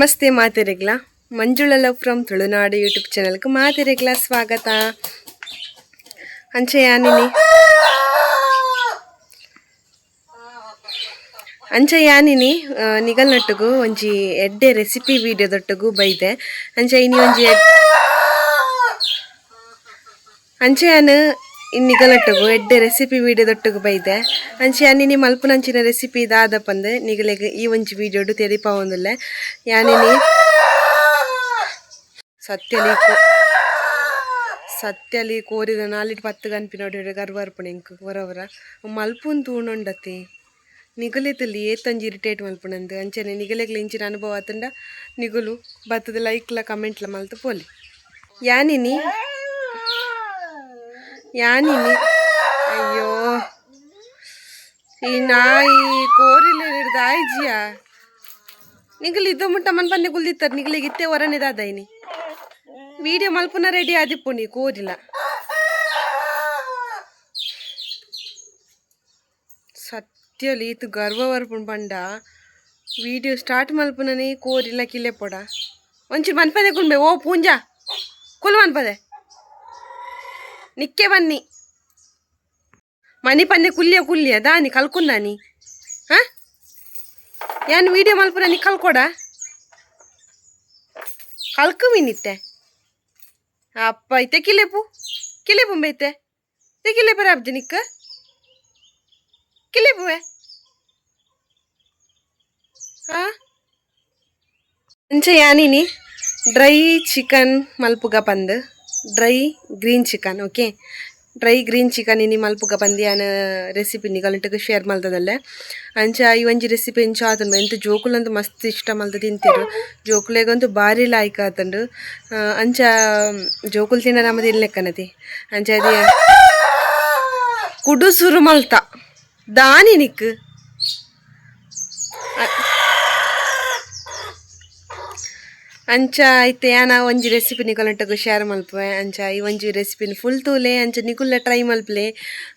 ನಮಸ್ತೆ ಮಾತೆರೆಗ್ಲ. Manjula love from Tulunadu YouTube ಚಾನಲ್ಗೆ ಮಾತೆರೆಗ್ಲ ಸ್ವಾಗತ. ಅಂಚೆ ಯಾನಿನಿ? ಅಂಚೆ ಯಾನಿನಿ ನಿಗಲ್ ನಿಗಲ್ನೊಟ್ಟುಗು ಒಂಜಿ ಎಡ್ಡೆ ರೆಸಿಪಿ ವಿಡಿಯೋದೊಟ್ಟುಗು ಬೈದೆ. ಅಂಚೆ ಇನಿ ಒಂಜಿ ಅಂಚೆ ಯಾನು ನಿಗಲಟ್ಟಗು ಎಡ್ಡೆ ರೆಸಿಪಿ ವಿಡಿಯೋದೊಟ್ಟುಗು ಬೈದೆ. ಅಂಚೆ ಯಾನಿನಿ ಮಲ್ಪುನಂಚಿನ ರೆಸಿಪಿ ಇದಾದ ಪಂದೆ ನಿಗಲೆಗ್ ಈ ಒಂಜಿ ವಿಡಿಯೋಡು ತೆರಿಪಾವೊಂದುಲ್ಲೆ ಯಾನಿನಿ ಸತ್ಯಲಿ ಸತ್ಯಲಿ ಕೋರಿದ ನಾಲಿಟ್ ಪತ್ತು ಗಂಪಿನೋಡಿ ಗರ್ವರ್ಪಣೆ ಇಂಕ್ ಬರೋವರ ಮಲ್ಪುನ್ ತೂಣೊಂಡತಿ. ನಿಗಲಿದಲ್ಲಿ ಏತಂಜಿ ಇರಿಟೇಟ್ ಮಲ್ಪುನಂದು. ಅಂಚನೆ ನಿಗಲೆಗ್ಲ ಇಂಚಿನ ಅನುಭವ ಆತಂಡ ನಿಗುಲು ಬತ್ತದ ಲೈಕ್ಲ ಕಮೆಂಟ್ಲ ಮಲ್ತು ಪೋಲಿ. ಯಾನಿನಿ ಯಾನಿನಿ? ಅಯ್ಯೋ. ಈ ನಾಯಿ ಕೋರಿಲ್ಲ ಹಿಡ್ದ ಆಯ್ಜಿಯ? ನಿಗಲ್ ಇದ್ದ ಮುಟ್ಟ ಮನ್ ಬಂದೆ ಗುಲ್ದಿತ್ತಾರ, ನಿಗಲಿಗೆ ಇತ್ತೆ ಹೊರನೆ ದಾದಾಯಿನಿ ವಿಡಿಯೋ ಮಲ್ಪುನ ರೆಡಿ ಆದಿಪ್ಪು ನೀ ಕೋರಿಲ್ಲ ಸತ್ಯಲಿ ಈತು ಗರ್ವ ಬರ್ಪುಣ್ ಪಂಡ ವಿಡಿಯೋ ಸ್ಟಾರ್ಟ್ ಮಲ್ಪುನನಿ ಕೋರಿಲ್ಲ ಕಿಲೆ ಪೊಡ. ಒಂಚೂರು ಮನ್ಪದೆ ಕುಣ್ಬೆ, ಓ ಪೂಂಜಾ. ಕುಲ್ ಮನ್ಪದೆ. ನಿಕ್ಕೆ ಬನ್ನಿ ಮನಿ ಪಂದೆ ಕುಲ್ಯ ಕುಲ್ಯ ದಾನಿ ಕಲ್ಕುಂದಾನಿ ಹಾ ಯಾನ್ ವಿಡಿಯೋ ಮಲ್ಪುನ ನೀ ಕಲ್ಕೊಡ ಕಲ್ಕುವಿ ನಿತ್ತೆ ಅಪ್ಪ ಐತೆ ಕಿಲೆಪು ಕಿಲೆಪು ಬೈತೆ ತೆ ಕಿಲೆ ಬರ ಅಬ್ಜಿ ನಿಕ್ಕ ಕಿಲೆಪುವೆ ಹಾ ಅಂಚೆ ಯಾನಿನಿ ಡ್ರೈ ಚಿಕನ್ ಮಲ್ಪುಗ ಪಂದ್ dry green chicken okay dry green chicken ಇನಿ ಮಲ್ಪುಗ ಯಾನ ರೆಸಿಪಿ ನಿಗಲಂಟಗೆ ಶೇರ್ ಮಲ್ತದಲ್ಲೇ ಅಂಚ ಈ ಒಂಜಿ ರೆಸಿಪಿ ಇಂಚ ಆತಂಡು ಎಂತ ಜೋಕುಲಂತೂ ಮಸ್ತ್ ಇಷ್ಟ ಮಲ್ತ ತಿಂತಿರು ಜೋಕುಲೆಗಂತೂ ಭಾರಿ ಲಾಯ್ಕ್ ಆತಂಡು ಅಂಚ ಜೋಕುಲು ತಿನ್ನ ನಮ್ಮದು ಇಲ್ಲೆಕ್ಕನತಿ ಅಂಚ ಅದೇ ಕುಡು ಸುರು ಮಲ್ತ ದಾನಿ ನಿಕ್ ಅಂಚ ಐತೆ ಯಾನ ಒಂಜಿ ರೆಸಿಪಿ ನಿಕೊಲಂಟಗು ಶೇರ್ ಮಲ್ಪುವೆ. ಅಂಚ, ಈ ಒಂಜಿ ರೆಸಿಪಿನ ಫುಲ್ ತೂಲೆ, ಅಂಚ ನಿಕುಲ್ಲ ಟ್ರೈ ಮಲ್ಪಲೆ.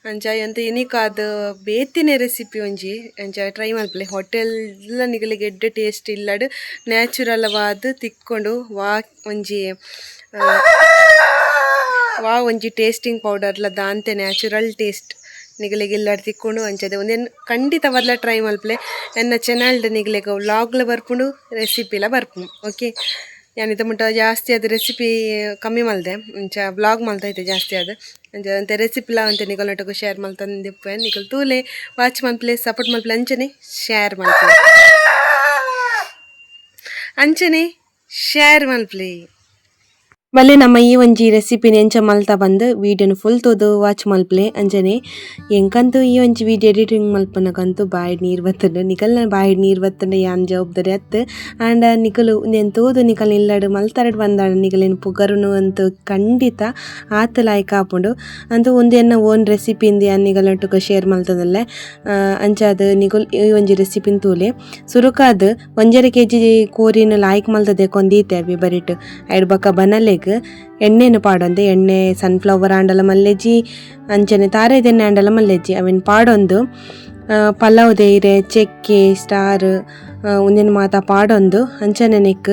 ಅಂಚ, ಎಂತ ಎನಿಕಾದ ಬೇತಿನೇ ರೆಸಿಪಿ ಒಂಜಿ. ಅಂಚ ಟ್ರೈ ಮಲ್ಪಲೆ. ಹೋಟೆಲ್ ನಿಗಲಿಗೆ ಎಡ್ಡೆ ಟೇಸ್ಟ್ ಇಲ್ಲಡು ನ್ಯಾಚುರಲ್ ವಾದ್ ತಿಕ್ಕೊಂಡು ವಾ ಒಂಜಿ ವಾ ಒಂಜಿ ಟೇಸ್ಟಿಂಗ್ ಪೌಡರ್ಲ ದಾಂತೆ ನ್ಯಾಚುರಲ್ ಟೇಸ್ಟ್ ನಿಗಲಿಗೆ ಇಲ್ಲಾಡ್ ತಿಕ್ಕೊಂಡು ಅಂಚದೆ. ಒಂದೇನು ಖಂಡಿತ ಮೊದಲ ಟ್ರೈ ಮಲ್ಪಲೆ ನನ್ನ ಚೆನ್ನಾಗಿ ನಿಗಲಿಗೆ ವ್ಲಾಗ್ಲ ಬರ್ಪುಂಡು ರೆಸಿಪಿಲ ಬರ್ಪುಂಡು. ಓಕೆ ಯಾನಿತ ಮುಟ್ಟ ಜಾಸ್ತಿ ಅದು ರೆಸಿಪಿ ಕಮ್ಮಿ ಮಲ್ದೆ. ಅಂಚ ಬ್ಲಾಗ್ ಮಲ್ತೈತೆ ಜಾಸ್ತಿ ಅದು ಅಂಚ ಅಂತೆ ರೆಸಿಪಿಲ ಅಂತ ನೋಟಕ್ಕೂ ಶೇರ್ ಮಲ್ತಂದಿಪ್ಪೆ ನಿಗಲ್ ತೂಲೆ ವಾಚ್ ಮಲ್ಪಲೆ ಸಪೋರ್ಟ್ ಮಲ್ಪಲೆ ಅಂಚನೆ ಶೇರ್ ಮಲ್ಪಲೆ ಅಂಚನೆ ಶೇರ್ ಮಲ್ಪಲೆ ಬಲ್ಲೆ ನಮ್ಮ ಈ ಒಂಜಿ ರೆಸಿಪಿನ ಎಂಚ ಮಲ್ತ ಬಂದು ವೀಡಿಯೋನು ಫುಲ್ ತೋದು ವಾಚ್ ಮಲ್ಪಲೆ. ಅಂಜನೆ, ಎಂಕಂತೂ ಈ ಒಂಜಿ ವಿಡಿಯೋ ಎಡಿಟಿಂಗ್ ಮಲ್ಪನಕಂತೂ ಬಾಯಿಡ್ ನೀರು ಬತ್ತಂಡು. ನಾನು ಬಾಯಿಡ್ ನೀರು ಬತ್ತಂಡು ಯಾನ್ ಜವಾಬ್ದಾರಿ ಅತ್ತು. ಆ್ಯಂಡ್ ನಿಕಲು ನೆನ್ ತೋದು ನಿಕಲ್ ಇಲ್ಲಡು ಮಲ್ತರಡ್ ಬಂದಾಡ ನಿಕಲಿನ ಪುಗರುನು ಅಂತೂ ಖಂಡಿತ ಆತ ಲಾಯ್ಕ್ ಆಪುಂಡು ಅಂತೂ ಒಂದು ಎನ್ನ ಓನ್ ರೆಸಿಪಿಂದ ಯಾನ್ ನಿಗಲೊಟ್ಟುಕ ಶೇರ್ ಮಲ್ತದಲ್ಲೇ. ಅಂಚ ಅಂಚಾದ ನಿಗುಲ್ ಈ ಒಂಜಿ ರೆಸಿಪಿನ ತೂಲೆ. ಸುರುಕಾದ್ ಒಂಜರೆ ಕೆ ಜಿ ಕೋರಿನ ಲಾಯ್ಕ್ ಮಲ್ತದೆ ಕೊಂದೀತೆ ಬರಿಟ್ಟು ಬರಿಟ್. ಐಡ್ ಬಕ್ಕ ಬನಲೆಗ್. ಎಣ್ಣೆನು ಪಾಡೊಂದೆ, ಎಣ್ಣೆ ಸನ್ಫ್ಲವರ್ ಆಂಡಲ ಮಲ್ಲೆಜಿ ಅಂಚನೆ ತಾರೆದೆಣ್ಣೆ ಆಂಡಲ ಮಲ್ಲೆಜ್ಜಿ ಅವೆನ್ ಪಾಡೊಂದು. ಪಲಾವ್ ದೇರೆ, ಚೆಕ್ಕೆ, ಸ್ಟಾರ್ ಒಂದಿನ ಮಾತ ಪಾಡೊಂದು ಅಂಚನೆ ನೆಕ್,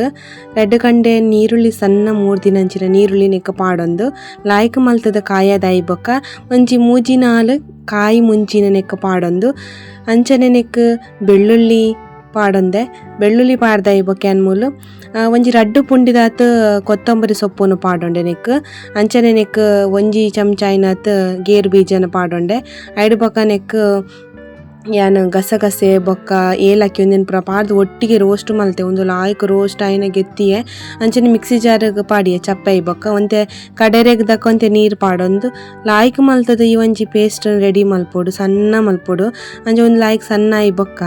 ರೆಡ್ ಕಂಡೆ, ನೀರುಳ್ಳಿ ಸಣ್ಣ ಮೂರು ದಿನ ಅಂಚಿನ ನೀರುಳ್ಳಿ ನೆಕ್ ಪಾಡೊಂದು, ಲಾಯ್ಕ್ ಮಲ್ತದ ಕಾಯದಾಯಿ ಬೊಕ್ಕ ಒಂಜಿ ಮೂಜಿನಾಲ್ ಕಾಯಿ ಮುಂಚಿನ ನೆಕ್ ಪಾಡೊಂದು ಅಂಚನೆ ನೆಕ್, ಬೆಳ್ಳುಳ್ಳಿ ಪಾಡೊಂದೆ. ಬೆಳ್ಳುಳ್ಳಿ ಪಾಡ್ದ ಬೊಕ್ಯಾನ್ ಮೂಲು ಆ, ಒಂಜಿ ರಡ್ಡು ಪುಂಡಿದಾತ್ ಕೊತ್ತಂಬರಿ ಸೊಪ್ಪುನು ಪಾಡೊಂಡೆ ನೆಕ್. ಅಂಚನೆ ನೆಕ್ ಒಂಜಿ ಚಮಚ ಐನತ್ ಗೇರು ಬೀಜನ ಪಾಡೊಂಡೆ. ಐಡ್ ಬೊಕ ಯಾನ್ ಗಸಗಸೆ, ಬೊಕ್ಕ, ಏಲಕ್ಕಿ ಒಂದಿನ ಪೂರ ಪಾಡ್ದು ಒಟ್ಟಿಗೆ ರೋಸ್ಟ್ ಮಲ್ತೆ. ಒಂದು ಲಾಯ್ಕ್ ರೋಸ್ಟ್ ಆಯ್ನ ಗೆತ್ತಿಯೆ. ಅಂಚನೆ ಮಿಕ್ಸಿ ಜಾರ್ಗ್ ಪಾಡಿಯ, ಚಪ್ಪೈ ಬೊಕ್ಕ. ಒಂತೆ ಕಡೆರೆಗ್ ದಕ್ಕೊಂತೆ ನೀರು ಪಾಡೊಂದು. ಲಾಯ್ಕ್ ಮಲ್ತದ ಈ ಒಂಜಿ ಪೇಸ್ಟ್ ರೆಡಿ ಮಲ್ಪೊಡು, ಸಣ್ಣ ಮಲ್ಪೊಡು. ಅಂಚೆ ಒಂದು ಲಾಯ್ಕ್ ಸಣ್ಣ ಆಯಿ ಬೊಕ್ಕ.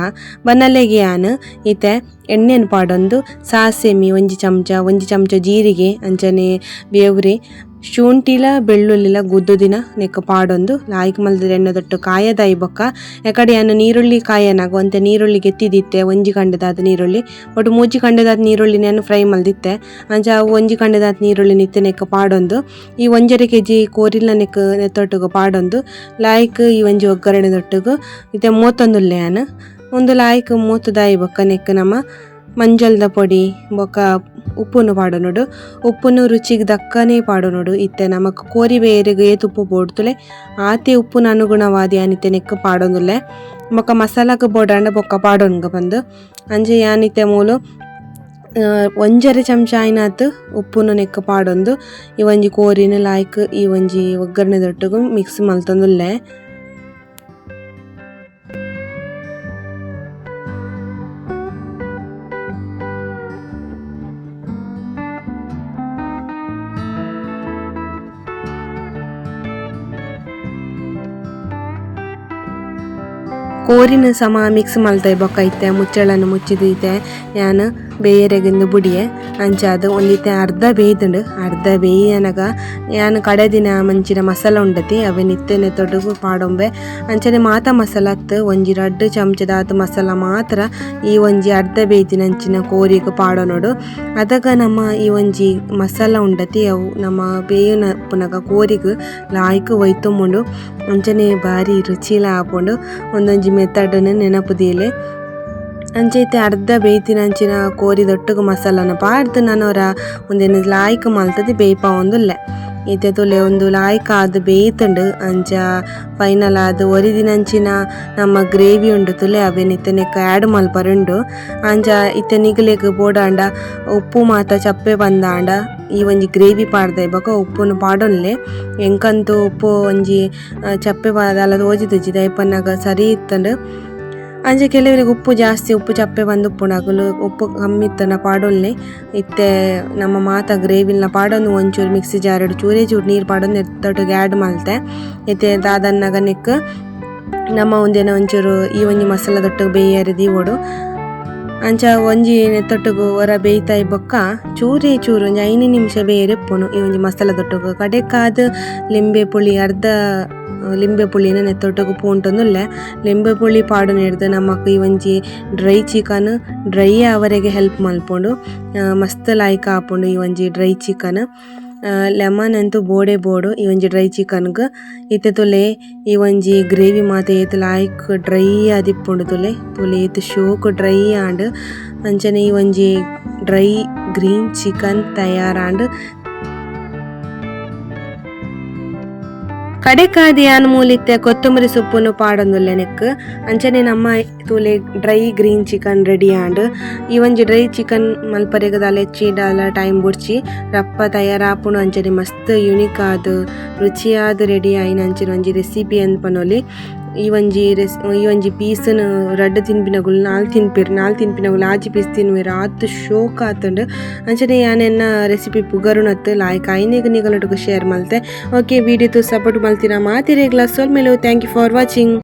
ಬನ್ನಲೆಗೆ ಯಾನ್ ಈತೆ ಎಣ್ಣೆನ್ ಪಾಡೊಂದು. ಸಾಸೆಮಿ ಒಂಜಿ ಚಮಚ ಒಂಜಿ ಚಮಚ ಜೀರಿಗೆ, ಅಂಚನೆ ಬೇವ್ರಿ. ಶುಂಠಿಲ, ಬೆಳ್ಳುಳ್ಳಿಲ ಗುದ್ದುದಿನ ನೆಕ್ ಪಾಡೊಂದು. ಲಾಯ್ಕ್ ಮಲ್ದ ಎಣ್ಣದೊಟ್ಟು ಕಾಯದಾಯಿ ಬೊಕ್ಕ ಎಕಡೆ ಅನ್ನ ನೀರುಳ್ಳಿ ಕಾಯನಾಗ ಒಂತೆ ನೀರುಳ್ಳಿ ಗೆತ್ತಿದಿತ್ತೆ, ಒಂಜಿ ಕಂಡದಾದ ನೀರುಳ್ಳಿ. ಬಟ್ ಮೂಜಿ ಕಂಡದಾದ ನೀರುಳ್ಳಿ ನಾನು ಫ್ರೈ ಮಲ್ದಿತ್ತೆ. ಅಂಚ ಒಂಜಿ ಕಂಡದಾದ ನೀರುಳ್ಳಿ ನಿತ್ತೆ ನೆಕ್ಕ ಪಾಡೊಂದು. ಈ ಒಂಜರೆ ಕೆ ಜಿ ಕೋರಿಲ ನೆಕ್ ನೆತ್ತೊಟ್ಟಿಗೆ ಪಾಡೊಂದು. ಲಾಯ್ಕ್ ಈ ಒಂಜಿ ಒಗ್ಗರಣೆ ಇದೆ ಇತ್ತೆ ಮೂವತ್ತೊಂದುಲ್ಲೆ ಯಾನ್ ಒಂದು ಲಾಯ್ಕ್ ಮೂವತ್ತು ದಾಯಿ ಬೊಕ್ಕ ನೆಕ್ಕ ನಮ್ಮ ಮಂಜಲ್ದ ಪೊಡಿ, ಬೊಕ ಉಪ್ಪುನು ಪಾಡೋನೋಡು ಉಪ್ಪುನು ರುಚಿಗೆ ದಕ್ಕನೆ ಪಾಡೋನೋಡು ಇತ್ತೆ ನಮಕ್ ಕೋರಿ ಬೇರೆಗೆ ಏತ್ ಉಪ್ಪು ಬೋಡ್ತುಲೆ ಆತೆ ಉಪ್ಪುನ ಅನುಗುಣವಾದಿ ಅನಿತೆ ನೆಕ್ಕ್ ಪಾಡೊಂದುಲ್ಲೆ. ಬೊಕ ಮಸಾಲಕ್ಕೆ ಬೋಡಾಂಡ ಬೊಕ್ಕ ಪಾಡೋನ್ಗ ಬಂದು, ಅಂಜೆ ಯಾನಿತ್ತೆ ಮೂಲು ಒಂಜರೆ ಚಮಚ ಆಯ್ನಾತ್ ಉಪ್ಪುನು ನೆಕ್ಕ ಪಾಡೊಂದು. ಈ ಒಂಜಿ ಕೋರಿನ ಲಾಯ್ಕ್ ಈ ಒಂಜಿ ಒಗ್ಗರಣೆದೊಟ್ಟುಗು ಮಿಕ್ಸ್ ಮಲ್ತೊಂದುಲ್ಲೆ. ಕೋರಿನ ಸಮ ಮಿಕ್ಸ್ ಮಲ್ತೆ ಬೊಕ್ಕ ಇತ್ತೆ ಮುಚ್ಚಳನ್ನು ಮುಚ್ಚಿದೀತೆ ಯಾನ್? ಬೇಯರೆಗಿಂದು ಬುಡಿಯೆ. ಅಂಚಾದ್ ಒಂದಿತ್ತೆ ಅರ್ಧ ಬೇಯ್ದುಂಡು ಅರ್ಧ ಬೇಯನಗ. ಯಾನ್ ಕಡೆ ದಿನ ಮಂಚಿನ ಮಸಾಲ ಉಂಡತಿ, ಅವೆ ನಿತ್ಯನೆ ತೊಡಗು ಪಾಡೊಂಬೆ. ಅಂಚನೆ ಮಾತ ಮಸಾಲ ಒಂಜಿ ರಡ್ಡ್ ಚಮಚದ ಮಸಾಲ ಮಾತ್ರ, ಈ ಒಂಜಿ ಅರ್ಧ ಬೇಯ್ದಿನಂಚಿನ ಕೋರಿಗ್ ನೋಡು ಅದಾಗ ನಮ್ಮ ಈ ಒಂಜಿ ಮಸಾಲ ಉಂಡತಿ, ಅವು ನಮ್ಮ ಬೇಯನ ಪುನಗ ಕೋರಿಗ್ ಲಾಯ್ಕು ಒಯ್ತುಂಬುಂಡು ಅಂಚನೆ ಬಾರಿ ರುಚಿಲ ಆಪುಂಡು ಒಂದೊಂಜಿ ಮೆತ್ತಡ್ನ್ ನೆನಪುದೀಲೆ ಅಂಚೈತೆ ಅರ್ಧ ಬೇಯ್ತಿನಂಚಿನ ಕೋರಿದೊಟ್ಟುಗು ಮಸಾಲನ ಪಾಡ್ದ್ ನನೊರ ಒಂದೇನು ಲಾಯ್ಕ್ ಮಲ್ತದಿ ಬೇಯ್ಪ ಒಂದುಲ್ಲೆ. ಇತ್ತೆ ತುಲೆ ಒಂದು ಲಾಯ್ಕ ಆದ್ ಬೇಯ್ತುಂಡು, ಅಂಚ ಫೈನಲ್ ಆದ್ ಒರಿದಿನಂಚಿನ ನಮ್ಮ ಗ್ರೇವಿ ಉಂಡು ತುಲೆ, ಅವೆನ್ ಇತ್ತೆನೆಕ್ಕ ಆಡ್ ಮಲ್ಪರುಂಡು ಅಂಚ ಇತ್ತೆ ನಿಗಲೆಗ್ ಬೋಡಾಂಡ, ಉಪ್ಪು ಮಾತ ಚಪ್ಪೆ ಬಂದಾಂಡ, ಈ ಒಂಜಿ ಗ್ರೇವಿ ಪಾಡ್ದೆ ಬೊಕ ಉಪ್ಪುನು ಪಾಡೊನ್ಲೆ. ಎಂಕಂತೂ ಉಪ್ಪು ಒಂಜಿ ಚಪ್ಪೆ ಪಾಡಲ ತೋಜುದಿಜ್ಜಿ ದಯಪನ್ನಾಗ ಸರಿ ಇತ್ತಂಡ್. ಅಂಚೆ ಕೆಲವರಿಗೆ ಉಪ್ಪು ಜಾಸ್ತಿ, ಉಪ್ಪು ಚಪ್ಪೆ ಬಂದು ಉಪ್ಪುನಾಗಲು ಉಪ್ಪು ಕಮ್ಮಿ ಇತ್ತನ ಪಾಡೊಲ್ಲೆ ಇತ್ತೆ ನಮ್ಮ ಮಾತ ಗ್ರೇವಿಲ್ನ ಪಾಡೊಂದು ಒಂಚೂರು ಮಿಕ್ಸಿ ಜಾರಡು ಚೂರೇ ಚೂರು ನೀರು ಪಾಡೊಂದು ಎತ್ತೊಟ್ಟಿಗೆ ಗ್ಯಾಡ್ ಮಲ್ತೆ ಇತ್ತೆ ದಾದನ್ನಗ ನಮ್ಮ ಒಂದೇನ ಒಂಚೂರು ಈ ಒಂಜಿ ಮಸಾಲ ಮಸಾಲದೊಟ್ಟಿಗೆ ಬೇಯರೆ ದೀವೋಡು ಅಂಚ ಒಂಜಿ ನೆತ್ತೊಟ್ಟುಗು ಹೊರ ಬೇಯ್ತಾ ಬೊಕ್ಕ ಚೂರೇ ಚೂರು ಒಂಜಿ ಐನು ನಿಮಿಷ ಬೇರೆ ಇಪ್ಪುನು ಈ ಒಂಜಿ ಮಸಾಲ ಮಸಾಲದೊಟ್ಟುಗು. ಕಡೆಕಾದ ಲಿಂಬೆ ಪುಳಿ ಅರ್ಧ ಲಿಂಬೆ ಪುಳ್ಳಿನ ನೆತ್ತೊಟ್ಟುಗು ಪೂಂಟೊಂದುಲ್ಲೆ ಲಿಂಬೆ ಪುಳಿ ಪಾಡು ನೆಡ್ದು ನಮಕ್ ಈ ಡ್ರೈ ಚಿಕನ್, ಡ್ರೈ ಅವರೆಗೆ ಹೆಲ್ಪ್ ಮಲ್ಪುಂಡು. ಮಸ್ತ್ ಲಾಯ್ಕ್ ಆಪುಂಡು ಈ ಡ್ರೈ ಚಿಕನ್. ಲೆಮನ್ ಅಂತೂ ಬೋಡೆ ಬೋಡು ಈ ಡ್ರೈ ಚಿಕನ್ಗೆ. ಇತ್ತೆ ತುಲೆ ಈ ಒಂಜಿ ಗ್ರೇವಿ ಮಾತ ಏತ್ ಲಾಯ್ಕ್ ಡ್ರೈ ಆದಿಪ್ಪುಂಡು ತುಲೆ. ತುಲೆ ಏತ್ ಶೋಕ್ ಡ್ರೈ ಆಂಡ್ ಅಂಚನೆ ಈ ಒಂಜಿ ಡ್ರೈ ಗ್ರೀನ್ ಚಿಕನ್ ತಯಾರಾಂಡ್ ಕಡೆಕಾದಿ ಯಾನ್ ಮೂಲಿತ್ತೆ ಕೊತ್ತಂಬರಿ ಸೊಪ್ಪುನು എനിക്ക് ಅಂಚನೆ ನಮ್ಮ ತೂಲೆ dry green chicken ready and ಈ ಒಂಜಿ ಡ್ರೈ ಚಿಕನ್ ಮಲ್ಪರೆಗದ ದಾಲ ಡಾಲ ಟೈಮ್ ಬುಡ್ಚಿ ರಪ್ಪ ತಯಾರಾಪುಂಡು ಅಂಚನೆ ಮಸ್ತ್ ಯುನಿಕ್ ಆದ್ ರುಚಿಯಾದ್ ರೆಡಿ ಆಯಿನ ಅಂಚಿನ ಒಂಜಿ ರೆಸಿಪಿ ಅಂದ್ಪನೊಲಿ. ಈ ಒಂಜಿ ರೆಸ್ ಈ ಒಂಜಿ ಪೀಸ್ನ್ ರಡ್ಡ್ ತಿನ್ಪಿನಗುಲು ನಾಲ್ ತಿನ್ಪಿರ್, ನಾಲ್ ತಿನ್ಪಿನಗುಲು ಆಜಿ ಪೀಸ್ ತಿನ್ವೆರ್. ಆತ್ ಶೋಕ್ ಆತುಂಡು ಅಂಚನೆ ಯಾನೆನ್ನ ರೆಸಿಪಿ ಪುಗರುನತ್ ಲಾಯ್ಕ್ ಐನೆಗ್ ನಿಗಲೊಟ್ಟುಗು ಶೇರ್ ಮಲ್ತೆ. ಓಕೆ ವಿಡಿಯೋ ತು ಸಪೋರ್ಟ್ ಮಲ್ತಿನ ಮಾತಿರೆಗ್ಲ. ಸೊಲ್ ಮೇಲು ಥ್ಯಾಂಕ್ ಯು ಫಾರ್ ವಾಚಿಂಗ್